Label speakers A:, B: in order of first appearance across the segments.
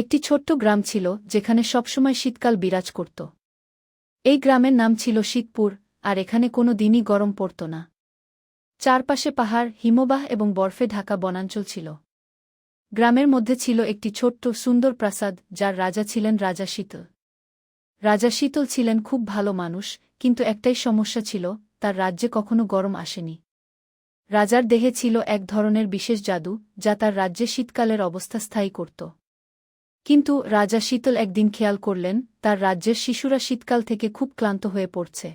A: একটি ছোট্ট গ্রাম ছিল, যেখানে সবসময় শীতকাল বিরাজ করত। এই গ্রামের নাম ছিল শীতপুর, আর এখানে কোনো দিনই গরম পড়ত না। চারপাশে পাহাড়, হিমবাহ এবং বরফে ঢাকা বনাঞ্চল ছিল। গ্রামের মধ্যে ছিল একটি ছোট্ট, সুন্দর প্রাসাদ, যার রাজা ছিলেন রাজা শীতল। রাজা শীতল ছিলেন খুব ভালো মানুষ, কিন্তু একটাই সমস্যা ছিল, তার রাজ্যে কখনো গরম আসেনি। রাজার দেহে ছিল এক ধরনের বিশেষ জাদু, যা তার রাজ্যে শীতকালের অবস্থা স্থায়ী করত। কিন্তু রাজা শীতল একদিন খেয়াল করলেন, তার রাজ্যের শিশুরা শীতকাল থেকে খুব ক্লান্ত হয়ে পড়ছে।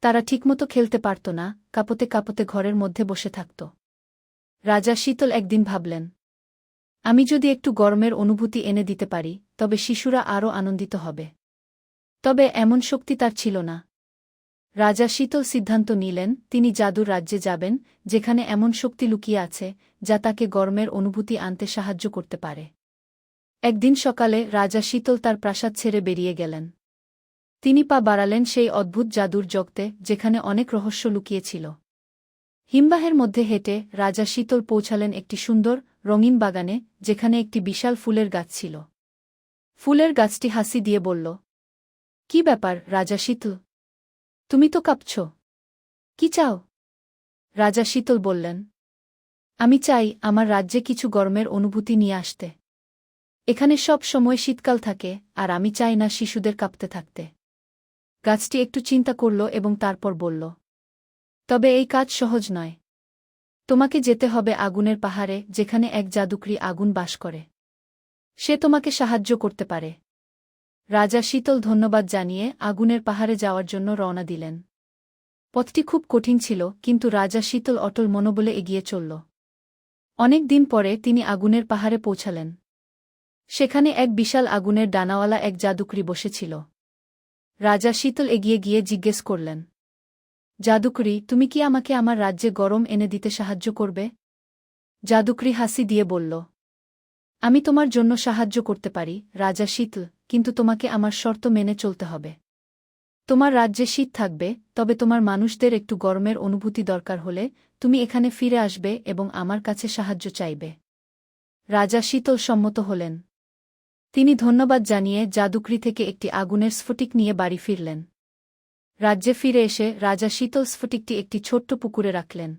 A: তারা ঠিকমতো খেলতে পারত না, কাপতে কাপতে ঘরের মধ্যে বসে থাকত। রাজা শীতল একদিন ভাবলেন, আমি যদি একটু গরমের অনুভূতি এনে দিতে পারি, তবে শিশুরা আরও আনন্দিত হবে। তবে এমন শক্তি তার ছিল না। রাজা শীতল সিদ্ধান্ত নিলেন, তিনি জাদুর রাজ্যে যাবেন, যেখানে এমন শক্তি লুকিয়ে আছে, যা তাকে গরমের অনুভূতি আনতে সাহায্য করতে পারে। একদিন সকালে রাজা শীতল তার প্রাসাদ ছেড়ে বেরিয়ে গেলেন। তিনি পা বাড়ালেন সেই অদ্ভুত জাদুর জগতে যেখানে অনেক রহস্য লুকিয়েছিল। হিমবাহের মধ্যে হেঁটে রাজা শীতল পৌঁছালেন একটি সুন্দর, রঙিন বাগানে, যেখানে একটি বিশাল ফুলের গাছ ছিল। ফুলের গাছটি হাসি দিয়ে বলল, কি ব্যাপার, রাজা শীতল? তুমি তো কাঁপছ। কি চাও? রাজা শীতল বললেন, আমি চাই আমার রাজ্যে কিছু গরমের অনুভূতি নিয়ে আসতে। এখানে সব সময় শীতকাল থাকে, আর আমি চাই না শিশুদের কাঁপতে থাকতে। গাছটি একটু চিন্তা করল এবং তারপর বলল, তবে এই কাজ সহজ নয়। তোমাকে যেতে হবে আগুনের পাহাড়ে, যেখানে এক জাদুকরি আগুন বাস করে। সে তোমাকে সাহায্য করতে পারে। রাজা শীতল ধন্যবাদ জানিয়ে আগুনের পাহাড়ে যাওয়ার জন্য রওনা দিলেন। পথটি খুব কঠিন ছিল, কিন্তু রাজা শীতল অটল মনোবলে এগিয়ে চলল। অনেক দিন পরে তিনি আগুনের পাহাড়ে পৌঁছালেন। সেখানে এক বিশাল আগুনের ডানাওয়ালা এক জাদুকরি বসেছিল। রাজা শীতল এগিয়ে গিয়ে জিজ্ঞেস করলেন, জাদুকরি, তুমি কি আমাকে আমার রাজ্যে গরম এনে দিতে সাহায্য করবে? জাদুকরি হাসি দিয়ে বলল, আমি তোমার জন্য সাহায্য করতে পারি, রাজা শীতল, কিন্তু তোমাকে আমার শর্ত মেনে চলতে হবে। তোমার রাজ্যে শীত থাকবে, তবে তোমার মানুষদের একটু গরমের অনুভূতি দরকার হলে তুমি এখানে ফিরে আসবে এবং আমার কাছে সাহায্য চাইবে। রাজা শীতল সম্মত হলেন তিনি ধন্যবাদ জানিয়ে জাদুকরি থেকে একটি আগুনের স্ফটিক নিয়ে বাড়ি ফিরলেন। রাজ্যে ফিরে এসে রাজা শীতল স্ফটিকটি একটি ছোট্ট পুকুরে রাখলেন।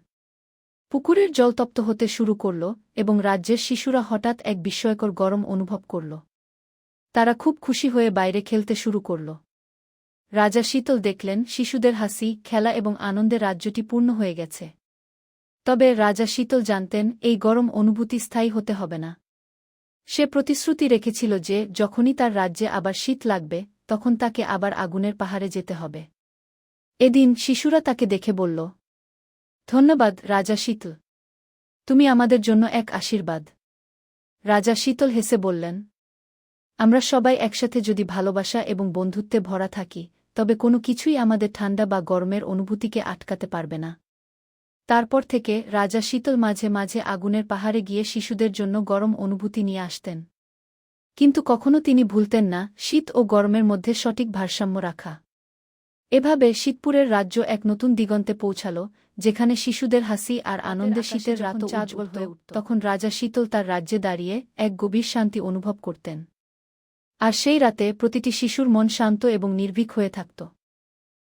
A: পুকুরের জল তপ্ত হতে শুরু করল এবং রাজ্যের শিশুরা হঠাৎ এক বিস্ময়কর গরম অনুভব করল। তারা খুব খুশি হয়ে বাইরে খেলতে শুরু করল। রাজা শীতল দেখলেন শিশুদের হাসি, খেলা এবং আনন্দে রাজ্যটি পূর্ণ হয়ে গেছে। তবে রাজা শীতল জানতেন, এই গরম অনুভূতি স্থায়ী হতে হবে না। সে প্রতিশ্রুতি রেখেছিল যে, যখনই তার রাজ্যে আবার শীত লাগবে, তখন তাকে আবার আগুনের পাহাড়ে যেতে হবে। এদিন শিশুরা তাকে দেখে বলল, ধন্যবাদ, রাজা শীতল। তুমি আমাদের জন্য এক আশীর্বাদ। রাজা শীতল হেসে বললেন, আমরা সবাই একসাথে যদি ভালোবাসা এবং বন্ধুত্বে ভরা থাকি, তবে কোনো কিছুই আমাদের ঠান্ডা বা গরমের অনুভূতিকে আটকাতে পারবে না। তারপর থেকে রাজা শীতল মাঝে মাঝে আগুনের পাহাড়ে গিয়ে শিশুদের জন্য গরম অনুভূতি নিয়ে আসতেন। কিন্তু কখনো তিনি ভুলতেন না শীত ও গরমের মধ্যে সঠিক ভারসাম্য রাখা। এভাবে শীতপুরের রাজ্য এক নতুন দিগন্তে পৌঁছাল যেখানে শিশুদের হাসি আর আনন্দে শীতের রাত উজ্জ্বল হয়ে উঠত। তখন রাজা শীতল তার রাজ্যে দাঁড়িয়ে এক গভীর শান্তি অনুভব করতেন। আর সেই রাতে প্রতিটি শিশুর মন শান্ত এবং নির্ভীক হয়ে থাকত।